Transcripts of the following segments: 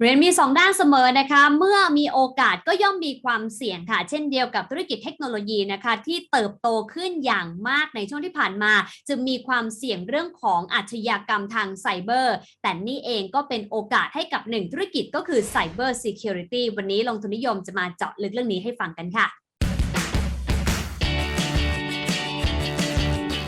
เรียนมี 2 ด้านเสมอนะคะ เมื่อมีโอกาสก็ย่อมมีความเสี่ยงค่ะ เช่นเดียวกับธุรกิจเทคโนโลยีนะคะ ที่เติบโตขึ้นอย่างมากในช่วงที่ผ่านมาจึงมีความเสี่ยงเรื่องของอาชญากรรมทางไซเบอร์ แต่นี่เองก็เป็นโอกาสให้กับหนึ่งธุรกิจก็คือไซเบอร์ซีเคียวริตี้วันนี้ลงทุนนิยมจะมาเจาะลึกเรื่องนี้ให้ฟังกันค่ะ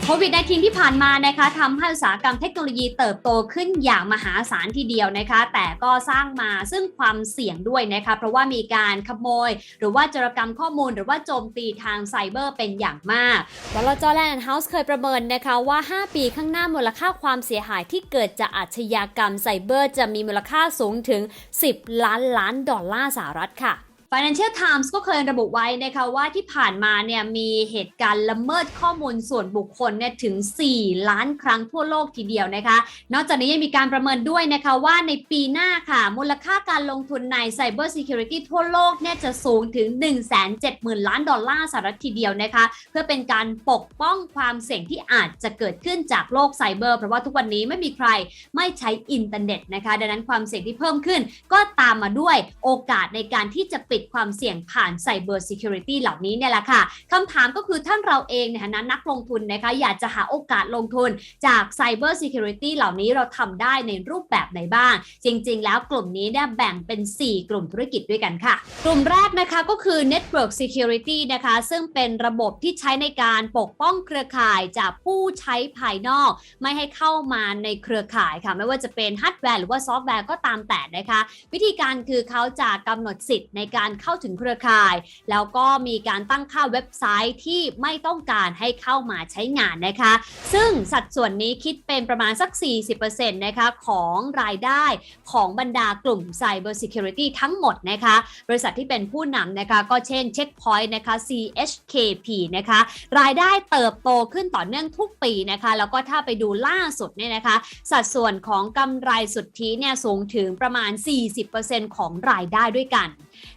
ควิด -19 ที่ผ่านมานะคะทำให้อุตสาหกรรมเทคโนโลยีเติบโตขึ้นอย่างมหาศาลทีเดียวนะคะ แต่ก็สร้างมาซึ่งความเสี่ยงด้วยนะคะ เพราะว่ามีการขโมย หรือว่าจรกรรมข้อมูล หรือว่าโจมตีทางไซเบอร์เป็นอย่างมากวลจอแลนด์เฮาส์เคยประเมินนะคะว่า 5 ปีข้างหน้ามูลค่าความเสียหายที่เกิดจากอาชญากรรมไซเบอร์ จะมีมูลค่าสูงถึง 10 ล้านล้านดอลลาร์สหรัฐค่ะ Financial Times ก็เคยระบุไว้นะคะว่าที่ผ่านมาเนี่ยมีเหตุการณ์ละเมิดข้อมูลส่วนบุคคลเนี่ยถึง 4 ล้านครั้งทั่วโลกทีเดียวนะคะ นอกจากนี้ยังมีการประเมินด้วยนะคะว่าในปีหน้าค่ะ มูลค่าการลงทุนใน Cyber Security ทั่วโลกเนี่ยจะสูงถึง 170,000 ล้านดอลลาร์สหรัฐทีเดียวนะคะ เพื่อเป็นการปกป้องความเสี่ยงที่อาจจะเกิดขึ้นจากโลกไซเบอร์เพราะว่าทุกวันนี้ไม่มีใครไม่ใช้อินเทอร์เน็ตนะคะ ดังนั้นความเสี่ยงที่เพิ่มขึ้น ก็ตามมาด้วยโอกาสในการที่จะปิดความเสี่ยงผ่าน Cyber Security เหล่านี้เนี่ยแหละค่ะคำถามก็คือท่านเราเองในฐานะนักลงทุนนะคะอยากจะหาโอกาสลงทุนจาก Cyber Security เหล่านี้เราทำได้ในรูปแบบไหนบ้าง จริง ๆ แล้วกลุ่มนี้เนี่ยแบ่งเป็น 4 กลุ่มธุรกิจด้วยกันค่ะ กลุ่มแรกนะคะก็คือ Network Security นะคะ ซึ่งเป็นระบบที่ใช้ในการปกป้องเครือข่ายจากผู้ใช้ภายนอก ไม่ให้เข้ามาในเครือข่ายค่ะ ไม่ว่าจะเป็นฮาร์ดแวร์หรือว่าซอฟต์แวร์ก็ตามแต่นะคะ วิธีการคือเขาจะกำหนดสิทธิ์ในการเข้าถึงเครือข่าย แล้วก็มีการตั้งค่าเว็บไซต์ที่ไม่ต้องการให้เข้ามาใช้งานนะคะ ซึ่งสัดส่วนนี้คิดเป็นประมาณสัก 40%นะคะของรายได้ของบรรดากลุ่ม Cyber Security ทั้งหมดนะคะ บริษัทที่เป็นผู้นำนะคะก็เช่น Checkpoint นะคะ CHKP นะคะ รายได้เติบโตขึ้นต่อเนื่องทุกปีนะคะ แล้วก็ถ้าไปดูล่าสุดเนี่ยนะคะ สัดส่วนของกำไรสุทธิเนี่ยสูงถึงประมาณ 40%ของรายได้ด้วยกัน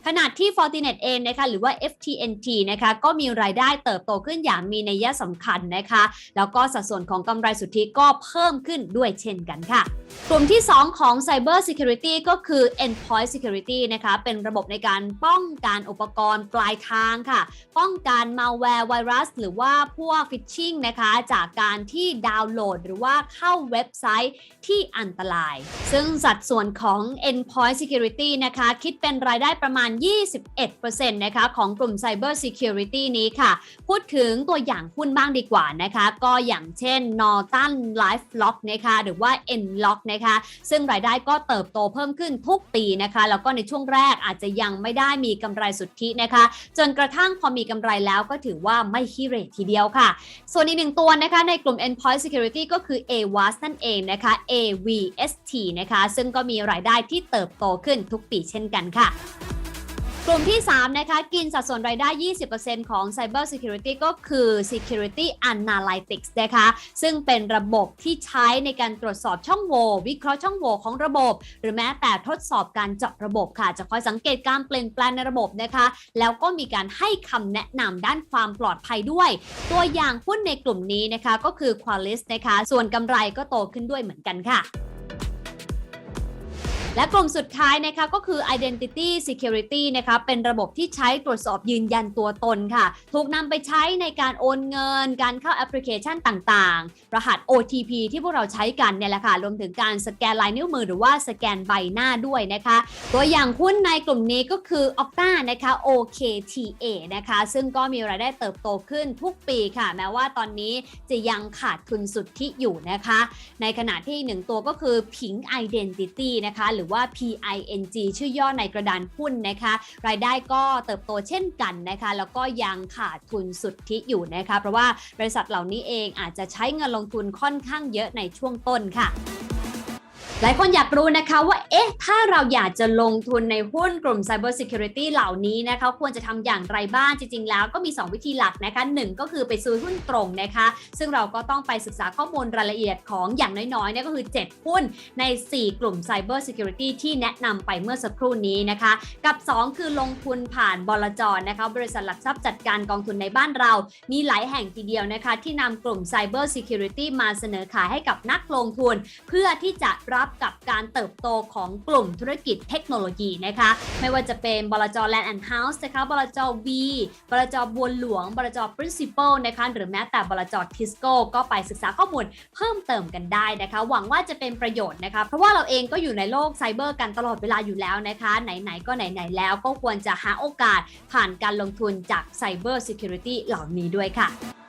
ขณะที่ Fortinet เองนะคะหรือว่า FTNT นะคะก็มีรายได้เติบโตขึ้นอย่างมีนัยสำคัญนะคะ แล้วก็สัดส่วนของกำไรสุทธิก็เพิ่มขึ้นด้วยเช่นกันค่ะ กลุ่มที่ 2 ของ Cyber Security ก็คือ Endpoint Security นะคะเป็นระบบในการป้องกันอุปกรณ์ปลายทางค่ะ ป้องกัน malware ไวรัส หรือว่าพวก phishing นะคะจากการที่ดาวน์โหลด หรือว่าเข้าเว็บไซต์ที่อันตราย ซึ่งสัดส่วนของ Endpoint Security นะคะคิดเป็นรายได้ประมาณ 21%นะคะของกลุ่ม Cyber Security นี้ค่ะ พูดถึงตัวอย่างหุ้นบ้างดีกว่านะคะ ก็อย่างเช่น Norton LifeLock นะคะหรือว่า Nlock นะคะ ซึ่งรายได้ก็เติบโตเพิ่มขึ้นทุกปีนะคะ แล้วก็ในช่วงแรกอาจจะยังไม่ได้มีกำไรสุทธินะคะ จนกระทั่งพอมีกำไรแล้วก็ถือว่าไม่ขี้เร่ทีเดียวค่ะ ส่วนอีกหนึ่งตัวนะคะในกลุ่ม Endpoint Security ก็คือ AWAS นั่นเองนะคะ AVST นะคะ ซึ่งก็มีรายได้ที่เติบโตขึ้นทุกปีเช่นกันค่ะ กลุ่มที่ 3 นะคะ กินสัดส่วนรายได้ 20%ของ Cyber Security ก็คือ Security Analytics นะคะ ซึ่งเป็นระบบที่ใช้ในการตรวจสอบช่องโหว่วิเคราะห์ช่องโหว่ของระบบ หรือแม้แต่ทดสอบการเจาะระบบค่ะ จะคอยสังเกตการเปลี่ยนแปลงในระบบนะคะ แล้วก็มีการให้คำแนะนำด้านความปลอดภัยด้วย ตัวอย่างหุ้นในกลุ่มนี้นะคะก็คือ Qualys นะคะ ส่วนกำไรก็โตขึ้นด้วยเหมือนกันค่ะ และกลุ่มสุดท้ายนะคะก็คือ Identity Security นะคะเป็นระบบที่ใช้ตรวจสอบยืนยันตัวตนค่ะ ถูกนำไปใช้ในการโอนเงิน การเข้าแอปพลิเคชันต่างๆ รหัส OTP ที่พวกเราใช้กันเนี่ยแหละค่ะ รวมถึงการสแกนลายนิ้วมือหรือว่าสแกนใบหน้าด้วยนะคะ ตัวอย่างหุ้นในกลุ่มนี้ก็คือ Okta นะคะ OKTA นะคะ ซึ่งก็มีรายได้เติบโตขึ้นทุกปีค่ะ แม้ว่าตอนนี้จะยังขาดทุนสุดทธิอยู่นะคะ ในขณะที่หนึ่งตัวก็คือ Ping Identity นะคะหรือว่า PING ชื่อย่อในกระดานหุ้นนะคะ รายได้ก็เติบโตเช่นกันนะคะ แล้วก็ยังขาดทุนสุทธิอยู่นะคะ เพราะว่าบริษัทเหล่านี้เองอาจจะใช้เงินลงทุนค่อนข้างเยอะในช่วงต้นค่ะ หลายคนอยากรู้นะคะว่า เอ๊ะ ถ้าเราอยากจะลงทุนในหุ้นกลุ่ม Cyber Security เหล่านี้นะคะ ควรจะทำอย่างไรบ้าง จริง ๆ แล้วก็มี 2 วิธีหลักนะคะหนึ่งก็คือไปซื้อหุ้นตรงนะคะ ซึ่งเราก็ต้องไปศึกษาข้อมูลรายละเอียดของอย่างน้อยๆเนี่ยก็คือ 7 หุ้นใน 4 กลุ่ม Cyber Security ที่แนะนำไปเมื่อสักครู่นี้นะคะ กับ 2 คือลงทุนผ่านบลจนะคะ บริษัทหลักทรัพย์จัดการกองทุนในบ้านเรา มีหลายแห่งทีเดียวนะคะ ที่นำกลุ่ม Cyber Security มาเสนอขายให้กับนักลงทุน เพื่อที่จะรับกับการเติบโตของกลุ่มธุรกิจเทคโนโลยีนะคะ ไม่ว่าจะเป็นบลจ Land and House นะคะบลจ V บลจบัวหลวงบลจ Principal นะคะหรือแม้แต่บลจ Tisco ก็ไปศึกษาข้อมูลเพิ่มเติมกันได้นะคะ หวังว่าจะเป็นประโยชน์นะคะ เพราะว่าเราเองก็อยู่ในโลกไซเบอร์กันตลอดเวลาอยู่แล้วนะคะ ไหนๆก็ไหนๆแล้วก็ควรจะหาโอกาสผ่านการลงทุนจาก Cyber Security เหล่านี้ด้วยค่ะ